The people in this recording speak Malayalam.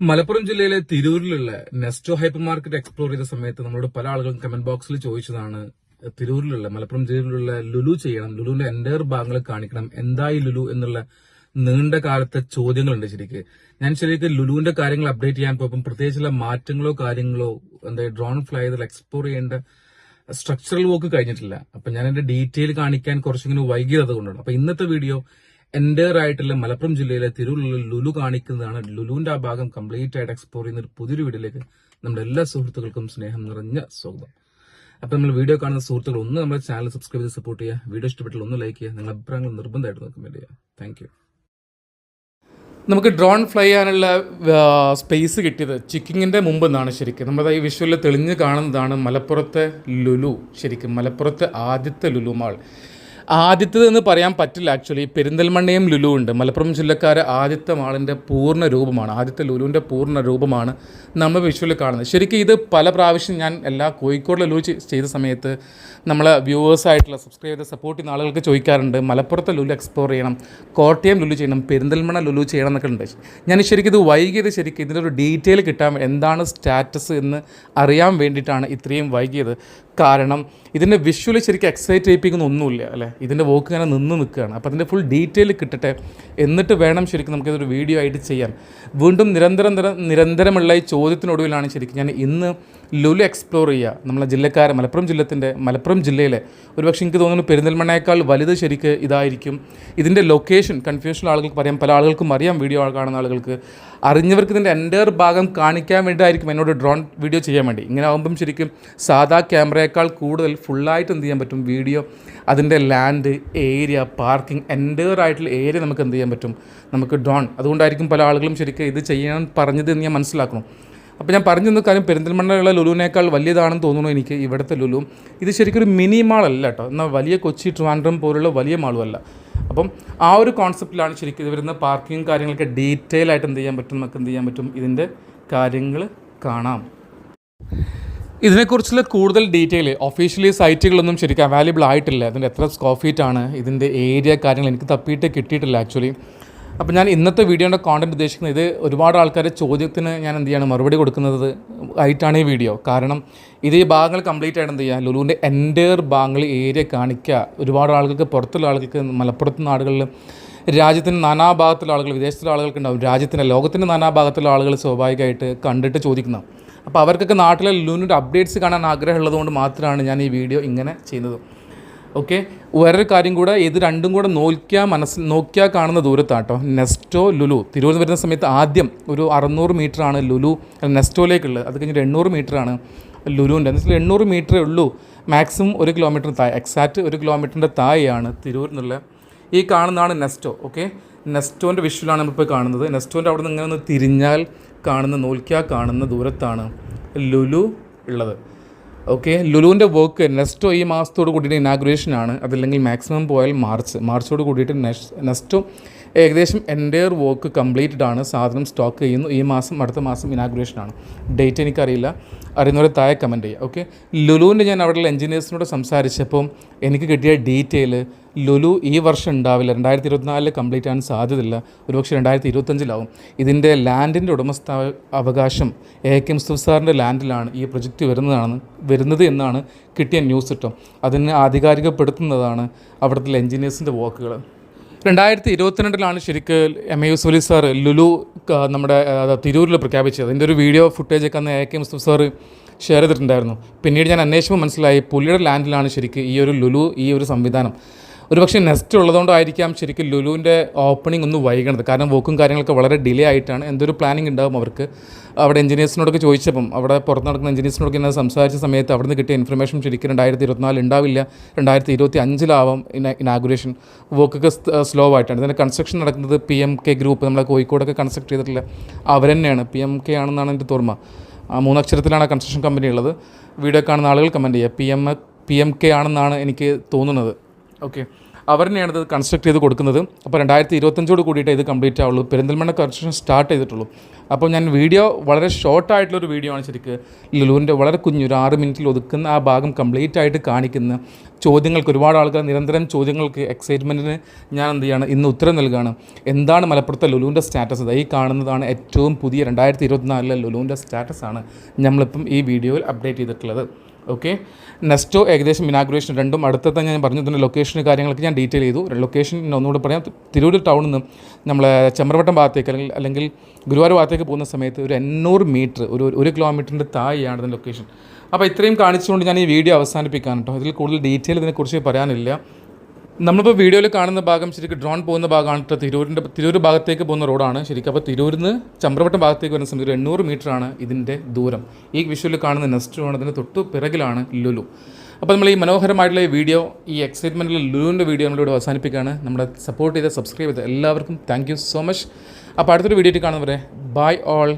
മലപ്പുറം ജില്ലയിലെ തിരൂരിലുള്ള നെസ്റ്റോ ഹൈപ്പർ മാർക്കറ്റ് എക്സ്പ്ലോർ ചെയ്ത സമയത്ത് നമ്മളോട് പല ആളുകളും കമന്റ് ബോക്സിൽ ചോദിച്ചതാണ് തിരൂരിലുള്ള മലപ്പുറം ജില്ലയിലുള്ള ലുലു ചെയ്യണം ലുലുവിന്റെ എന്റയർ ഭാഗങ്ങൾ കാണിക്കണം എന്തായി ലുലു എന്നുള്ള നീണ്ട കാലത്തെ ചോദ്യങ്ങളുണ്ട് ശരിക്ക്. ഞാൻ ശരിക്കും ലുലുവിന്റെ കാര്യങ്ങൾ അപ്ഡേറ്റ് ചെയ്യാൻ പോകും പ്രത്യേകിച്ചുള്ള മാറ്റങ്ങളോ കാര്യങ്ങളോ എന്താ ഡ്രോൺ ഫ്ലൈ ചെയ്ത് എക്സ്പ്ലോർ ചെയ്യേണ്ട സ്ട്രക്ചറൽ വർക്ക് കഴിഞ്ഞിട്ടില്ല. അപ്പൊ ഞാൻ എന്റെ ഡീറ്റെയിൽ കാണിക്കാൻ കുറച്ചിങ്ങനെ വൈകിയത് അതുകൊണ്ടാണ്. അപ്പൊ ഇന്നത്തെ വീഡിയോ എൻഡയർ ആയിട്ടുള്ള മലപ്പുറം ജില്ലയിലെ തിരൂരിലുള്ള ലുലു കാണിക്കുന്നതാണ് ലുലുവിന്റെ ആ ഭാഗം കംപ്ലീറ്റ് ആയിട്ട് എക്സ്പ്ലോർ ചെയ്യുന്ന ഒരു പുതിയൊരു വീഡിയോയിലേക്ക് നമ്മുടെ എല്ലാ സുഹൃത്തുക്കൾക്കും സ്നേഹം നിറഞ്ഞ സ്വാഗതം. അപ്പൊ നമ്മൾ വീഡിയോ കാണുന്ന സുഹൃത്തുക്കൾ ഒന്ന് നമ്മുടെ ചാനൽ സബ്സ്ക്രൈബ് ചെയ്ത് സപ്പോർട്ട് ചെയ്യുക. വീഡിയോ ഇഷ്ടപ്പെട്ടാൽ ഒന്ന് ലൈക്ക് ചെയ്യുക. നിങ്ങളുടെ അഭിപ്രായങ്ങൾ നിർബന്ധമായിട്ട് കമന്റ് ചെയ്യുക താങ്ക് നമുക്ക് ഡ്രോൺ ഫ്ലൈ ചെയ്യാനുള്ള സ്പേസ് കിട്ടിയത് ചിക്കിങ്ങിന്റെ മുമ്പ് എന്നാണ് ശരിക്കും. നമ്മുടെ ഈ വിഷ്വലിൽ തെളിഞ്ഞ് കാണുന്നതാണ് മലപ്പുറത്തെ ലുലു. ശരിക്കും മലപ്പുറത്തെ ആദ്യത്തെ ലുലു മാൾ ആദ്യത്തേത് എന്ന് പറയാൻ പറ്റില്ല ആക്ച്വലി പെരിന്തൽമണ്ണയും ലുലു ഉണ്ട്. മലപ്പുറം ജില്ലക്കാർ ആദ്യത്തെ മാളിന്റെ പൂർണ രൂപമാണ്. ആദ്യത്തെ ലുലുവിന്റെ പൂർണ രൂപമാണ് നമ്മൾ വിഷ്വലിൽ കാണുന്നത്. ശരിക്കും ഇത് പല പ്രാവശ്യം ഞാൻ എല്ലാ കോഴിക്കോട് ലുലു ചെയ്ത സമയത്ത് നമ്മളെ വ്യൂവേഴ്സായിട്ടുള്ള സബ്സ്ക്രൈബ് ചെയ്ത സപ്പോർട്ട് ചെയ്യുന്ന ആളുകൾക്ക് ചോദിക്കാറുണ്ട് മലപ്പുറത്തെ ലുലു എക്സ്പ്ലോർ ചെയ്യണം കോട്ടയം ലുലു ചെയ്യണം പെരിന്തൽമണ്ണ ലുലു ചെയ്യണം എന്നൊക്കെ ഉണ്ട്. ഞാൻ ശരിക്കും ഇത് വൈകിയത് ശരിക്കും ഇതിന്റെ ഒരു ഡീറ്റെയിൽ കിട്ടാൻ എന്താണ് സ്റ്റാറ്റസ് എന്ന് അറിയാൻ വേണ്ടിയിട്ടാണ് ഇത്രയും വൈകിയത്. കാരണം ഇതിന്റെ വിഷ്വലി ശരിക്കും എക്സൈറ്റ് ചെയ്യിപ്പിക്കുന്ന ഒന്നുമില്ല അല്ലേ? ഇതിന്റെ വോക്ക് ഇങ്ങനെ നിന്ന് നിൽക്കുകയാണ്. അപ്പോൾ അതിന്റെ ഫുൾ ഡീറ്റെയിൽ കിട്ടട്ടെ. എന്നിട്ട് വേണം ശരിക്കും നമുക്കിതൊരു വീഡിയോ ആയിട്ട് ചെയ്യാൻ. വീണ്ടും നിരന്തരം നിര- നിരന്തരമുള്ള ഈ ചോദ്യത്തിനൊടുവിലാണ് ശരിക്കും ഞാൻ ഇന്ന് ലുലു എക്സ്പ്ലോർ ചെയ്യുക. നമ്മളെ ജില്ലക്കാരെ മലപ്പുറം ജില്ലത്തിന്റെ മലപ്പുറം ജില്ലയിലെ. ഒരുപക്ഷെ എനിക്ക് തോന്നുന്നു പെരിന്തൽമണ്ണയേക്കാൾ വലുത് ശരിക്ക് ഇതായിരിക്കും. ഇതിന്റെ ലൊക്കേഷൻ കൺഫ്യൂഷൻ ആളുകൾക്ക് പറയാം പല ആളുകൾക്കും അറിയാം വീഡിയോ കാണുന്ന ആളുകൾക്ക്. അറിഞ്ഞവർക്ക് ഇതിന്റെ എന്റയർ ഭാഗം കാണിക്കാൻ വേണ്ടിയിട്ടായിരിക്കും എന്നോട് ഡ്രോൺ വീഡിയോ ചെയ്യാൻ വേണ്ടി. ഇങ്ങനെ ആകുമ്പം ശരിക്കും സാധാ ക്യാമറയേക്കാൾ കൂടുതൽ ഫുള്ളായിട്ട് എന്ത് ചെയ്യാൻ പറ്റും? വീഡിയോ അതിന്റെ ലാൻഡ് ഏരിയ പാർക്കിംഗ് എന്റയർ ആയിട്ടുള്ള ഏരിയ നമുക്ക് എന്ത് ചെയ്യാൻ പറ്റും? നമുക്ക് ഡ്രോൺ അതുകൊണ്ടായിരിക്കും പല ആളുകളും ശരിക്കും ഇത് ചെയ്യാൻ പറഞ്ഞത് എന്ന് ഞാൻ മനസ്സിലാക്കണം അപ്പോൾ ഞാൻ പറഞ്ഞു തന്ന കാര്യം പെരിന്തൽമണ്ണയുള്ള ലുലുവിനേക്കാൾ വലിയതാണെന്ന് തോന്നുന്നു എനിക്ക് ഇവിടുത്തെ ലുലു. ഇത് ശരിക്കും ഒരു മിനി മാളല്ല കേട്ടോ. എന്നാൽ വലിയ കൊച്ചി ട്രിവാൻഡ്രം പോലുള്ള വലിയ മാളുമല്ല. അപ്പം ആ ഒരു കോൺസെപ്റ്റിലാണ് ശരിക്കും വരുന്ന പാർക്കിംഗ് കാര്യങ്ങളൊക്കെ ഡീറ്റെയിൽ ആയിട്ട് എന്ത് ചെയ്യാൻ പറ്റും നമുക്ക് എന്ത് ചെയ്യാൻ പറ്റും? ഇതിന്റെ കാര്യങ്ങൾ കാണാം. ഇതിനെക്കുറിച്ചുള്ള കൂടുതൽ ഡീറ്റെയിൽ ഒഫീഷ്യലി സൈറ്റുകളൊന്നും ശരിക്കും അവൈലബിൾ ആയിട്ടില്ല. ഇതിന്റെ എത്ര സ്ക്വയർ ഫീറ്റ് ആണ് ഇതിന്റെ ഏരിയ കാര്യങ്ങൾ എനിക്ക് തപ്പിയിട്ട് കിട്ടിയിട്ടില്ല ആക്ച്വലി അപ്പോൾ ഞാൻ ഇന്നത്തെ വീഡിയോന്റെ കോണ്ടന്റ് ഉദ്ദേശിക്കുന്നത് ഇത് ഒരുപാട് ആൾക്കാരെ ചോദ്യത്തിന് ഞാൻ എന്ത് ചെയ്യാണ് മറുപടി കൊടുക്കുന്നത് ആയിട്ടാണ് ഈ വീഡിയോ കാരണം ഇത് ഈ ഭാഗങ്ങൾ കംപ്ലീറ്റ് ആയിട്ട് എന്ത് ചെയ്യുക ലുലുവിന്റെ എന്റയർ ഭാഗങ്ങൾ ഏരിയ കാണിക്കുക ഒരുപാട് ആളുകൾക്ക് പുറത്തുള്ള ആളുകൾക്ക് മലപ്പുറത്ത് നാടുകളിൽ രാജ്യത്തിന്റെ നാനാഭാഗത്തുള്ള ആളുകൾ വിദേശത്തുള്ള ആളുകൾക്ക് ഉണ്ടാവും. രാജ്യത്തിന്റെ ലോകത്തിന്റെ നാനാഭാഗത്തുള്ള ആളുകൾ സ്വാഭാവികമായിട്ട് കണ്ടിട്ട് ചോദിക്കുന്ന. അപ്പോൾ അവർക്കൊക്കെ നാട്ടിലെ ലുലുവിന്റെ അപ്ഡേറ്റ്സ് കാണാൻ ആഗ്രഹമുള്ളതുകൊണ്ട് മാത്രമാണ് ഞാൻ ഈ വീഡിയോ ഇങ്ങനെ ചെയ്യുന്നത്. ഓക്കെ വേറൊരു കാര്യം കൂടെ ഇത് രണ്ടും കൂടെ നോക്കിയാൽ മനസ്സിൽ നോക്കിയാൽ കാണുന്ന ദൂരത്താട്ടോ. നെസ്റ്റോ ലുലു. തിരുവനന്തപുരം വരുന്ന സമയത്ത് ആദ്യം ഒരു അറുന്നൂറ് ആണ് ലുലു നെസ്റ്റോയിലേക്കുള്ളത്. അത് കഴിഞ്ഞിട്ട് എണ്ണൂറ് ആണ് ലുലുവിന്റെ. എന്ന് വെച്ചാൽ എണ്ണൂറ് മീറ്ററേ ഉള്ളൂ. മാക്സിമം ഒരു കിലോമീറ്റർ താഴെ എക്സാക്റ്റ് ഒരു കിലോമീറ്ററിന്റെ താഴെയാണ് എന്നുള്ള ഈ കാണുന്നതാണ് നെസ്റ്റോ ഓക്കെ നെസ്റ്റോന്റെ വിഷ്വലാണ് നമ്മളിപ്പോൾ കാണുന്നത്. നെസ്റ്റോന്റെ അവിടെ നിന്ന് ഇങ്ങനെ ഒന്ന് തിരിഞ്ഞാൽ കാണുന്ന നോൽക്കിയാൽ കാണുന്ന ദൂരത്താണ് ലുലു ഉള്ളത്. ഓക്കെ ലുലുവിന്റെ വർക്ക് നെസ്റ്റോ ഈ മാസത്തോട് കൂടിയിട്ട് ഇനാഗ്രേഷനാണ് അതല്ലെങ്കിൽ മാക്സിമം പോയാൽ മാർച്ച്. മാർച്ചോട് കൂടിയിട്ട് നെസ് നെസ്റ്റോ ഏകദേശം എന്റയർ വർക്ക് കംപ്ലീറ്റഡ് ആണ്. സാധനം സ്റ്റോക്ക് ചെയ്യുന്നു. ഈ മാസം അടുത്ത മാസം ഇനാഗുറേഷൻ ആണ്. ഡേറ്റ് എനിക്കറിയില്ല. അറിയുന്നവരെ താഴെ കമന്റ് ചെയ്യുക ഓക്കെ ലുലുവിന്റെ ഞാൻ അവിടെയുള്ള എഞ്ചിനീയേഴ്സിനോട് സംസാരിച്ചപ്പോൾ എനിക്ക് കിട്ടിയ ഡീറ്റെയിൽ ലുലു ഈ വർഷം ഉണ്ടാവില്ല. രണ്ടായിരത്തി ഇരുപത്തിനാലിൽ കംപ്ലീറ്റ് ആകാൻ സാധ്യതയില്ല. ഒരുപക്ഷെ രണ്ടായിരത്തി ഇരുപത്തഞ്ചിലാവും ഇതിന്റെ ലാൻഡിന്റെ ഉടമസ്ഥ അവകാശം എ കെ എം സാറിന്റെ ലാൻഡിലാണ് ഈ പ്രൊജക്റ്റ് വരുന്നതാണ് വരുന്നത് എന്നാണ് കിട്ടിയ ന്യൂസ് കിട്ടും അതിനെ ആധികാരികപ്പെടുത്തുന്നതാണ് അവിടുത്തെ എഞ്ചിനീയേഴ്സിന്റെ വാക്കുകൾ രണ്ടായിരത്തി ഇരുപത്തിരണ്ടിലാണ് ശരിക്ക് M A Yusufali sir Lulu നമ്മുടെ തിരൂരിൽ പ്രഖ്യാപിച്ചത്. അതിന്റെ ഒരു വീഡിയോ ഫുട്ടേജൊക്കെ അന്ന് A K Mustafa sir share ചെയ്തിട്ടുണ്ടായിരുന്നു. പിന്നീട് ഞാൻ അന്വേഷിക്കുമ്പോൾ മനസ്സിലായി പുള്ളിയുടെ ലാൻഡിലാണ് ശരിക്ക് ഈ ഒരു ലുലു ഈ ഒരു സംവിധാനം. ഒരുപക്ഷെ നെസ്റ്റ് ഉള്ളതുകൊണ്ടായിരിക്കാം ശരിക്കും ലുലുവിന്റെ ഓപ്പണിംഗ് ഒന്ന് വൈകണത്. കാരണം വോക്കും കാര്യങ്ങളൊക്കെ വളരെ ഡിലേ ആയിട്ടാണ്. എന്തൊരു പ്ലാനിങ് ഉണ്ടാവും അവർക്ക്? അവിടെ എഞ്ചിനീയേഴ്സിനോടൊക്കെ ചോദിച്ചപ്പം അവിടെ പുറത്ത് നടക്കുന്ന എഞ്ചിനീയേഴ്സിനോടൊക്കെ ഞാൻ സംസാരിച്ച സമയത്ത് അവിടെ നിന്ന് കിട്ടിയ ഇൻഫർമേഷൻ ശരിക്കും രണ്ടായിരത്തി ഇരുപത്തിനാല് ഉണ്ടാവില്ല രണ്ടായിരത്തി ഇരുപത്തി അഞ്ചിലാവാം ഇനാഗുറേഷൻ വർക്കൊക്കെ സ്ലോ ആയിട്ടാണ്. ഇതിന്റെ കൺസ്ട്രക്ഷൻ നടക്കുന്നത് പി എം കെ ഗ്രൂപ്പ് നമ്മളെ കോഴിക്കോടൊക്കെ കൺസ്ട്രക്ട് ചെയ്തിട്ടുള്ള അവർ തന്നെയാണ് പി എം കെ ആണെന്നാണ് എന്റെ തോർമ്മ മൂന്നക്ഷരത്തിലാണ് കൺസ്ട്രക്ഷൻ കമ്പനി ഉള്ളത്. വീഡിയോ കാണുന്ന ആളുകൾ കമന്റ് ചെയ്യുക. P M P M K ആണെന്നാണ് എനിക്ക് തോന്നുന്നത്. ഓക്കെ അവർ തന്നെയാണ് ഇത് കൺസ്ട്രക്ട് ചെയ്ത് കൊടുക്കുന്നത്. അപ്പോൾ രണ്ടായിരത്തി ഇരുപത്തഞ്ചോട് കൂടിയിട്ട് ഇത് കംപ്ലീറ്റ് ആവുള്ളൂ. പെരിന്തൽമണ്ണ കൺസ്ട്രക്ഷൻ സ്റ്റാർട്ട് ചെയ്തിട്ടുള്ളൂ. അപ്പോൾ ഞാൻ വീഡിയോ വളരെ ഷോർട്ട് ഷോർട്ടായിട്ടുള്ളൊരു വീഡിയോ ആണ് ശരിക്ക് ലുലുവിന്റെ വളരെ കുഞ്ഞു ഒരു ആറ് മിനിറ്റിൽ ഒതുക്കുന്ന ആ ഭാഗം കംപ്ലീറ്റ് ആയിട്ട് കാണിക്കുന്ന ചോദ്യങ്ങൾക്ക് ഒരുപാട് ആൾക്കാർ നിരന്തരം ചോദ്യങ്ങൾക്ക് എക്സൈറ്റ്മെന്റിന് ഞാൻ എന്ത് ചെയ്യാണ്? ഇന്ന് ഉത്തരം നൽകുകയാണ് എന്താണ് മലപ്പുറത്തെ ലുലുവിന്റെ സ്റ്റാറ്റസ് ഈ കാണുന്നതാണ് ഏറ്റവും പുതിയ രണ്ടായിരത്തി ഇരുപത്തിനാലിലെ ലുലുവിന്റെ സ്റ്റാറ്റസ് ആണ് നമ്മളിപ്പം ഈ വീഡിയോയിൽ അപ്ഡേറ്റ് ചെയ്തിട്ടുള്ളത്. ഓക്കെ നെക്സ്റ്റോ ഏകദേശം ഇനാഗുറേഷൻ രണ്ടും. അടുത്തത്തെ ഞാൻ പറഞ്ഞു തന്നെ ലൊക്കേഷൻ കാര്യങ്ങളൊക്കെ ഞാൻ ഡീറ്റെയിൽ ചെയ്തു. ലൊക്കേഷൻ ഒന്നുകൂടെ പറയാം. തിരൂർ ടൗണിൽ നിന്ന് നമ്മളെ ചെമ്പ്രവട്ടം ഭാഗത്തേക്ക് അല്ലെങ്കിൽ അല്ലെങ്കിൽ ഗുരുവായൂർ ഭാഗത്തേക്ക് പോകുന്ന സമയത്ത് ഒരു എണ്ണൂറ് മീറ്റർ ഒരു ഒരു കിലോമീറ്ററിന്റെ താഴെയാണ് ഇതിന്റെ ലൊക്കേഷൻ അപ്പോൾ ഇത്രയും കാണിച്ചുകൊണ്ട് ഞാൻ ഈ വീഡിയോ അവസാനിപ്പിക്കാൻ കേട്ടോ. ഇതിൽ കൂടുതൽ ഡീറ്റെയിൽ ഇതിനെക്കുറിച്ച് പറയാനില്ല. നമ്മളിപ്പോൾ വീഡിയോയിൽ കാണുന്ന ഭാഗം ശരിക്കും ഡ്രോൺ പോകുന്ന ഭാഗമാണ്. കേട്ടോ തിരൂരിന്റെ തിരൂർ ഭാഗത്തേക്ക് പോകുന്ന റോഡാണ്. ശരിക്കും അപ്പോൾ തിരൂരിൽ നിന്ന് ചമ്പ്രവട്ടം ഭാഗത്തേക്ക് വരുന്ന സമയത്ത് എണ്ണൂറ് ആണ് ഇതിന്റെ ദൂരം. ഈ വിഷ്വലിൽ കാണുന്ന നെസ്റ്റ് ആണ് അതിന് തൊട്ട് പിറകിലാണ് ലുലു. അപ്പോൾ നമ്മൾ ഈ മനോഹരമായിട്ടുള്ള ഈ വീഡിയോ ഈ എക്സൈറ്റ്മെന്റിൽ ലുലുവിന്റെ വീഡിയോ നമ്മളിവിടെ അവസാനിപ്പിക്കുകയാണ്. നമ്മളെ സപ്പോർട്ട് ചെയ്ത് സബ്സ്ക്രൈബ് ചെയ്ത് എല്ലാവർക്കും താങ്ക് സോ മച്ച് അപ്പോൾ അടുത്തൊരു വീഡിയോ കാണുന്നവരെ ബൈ ഓൾ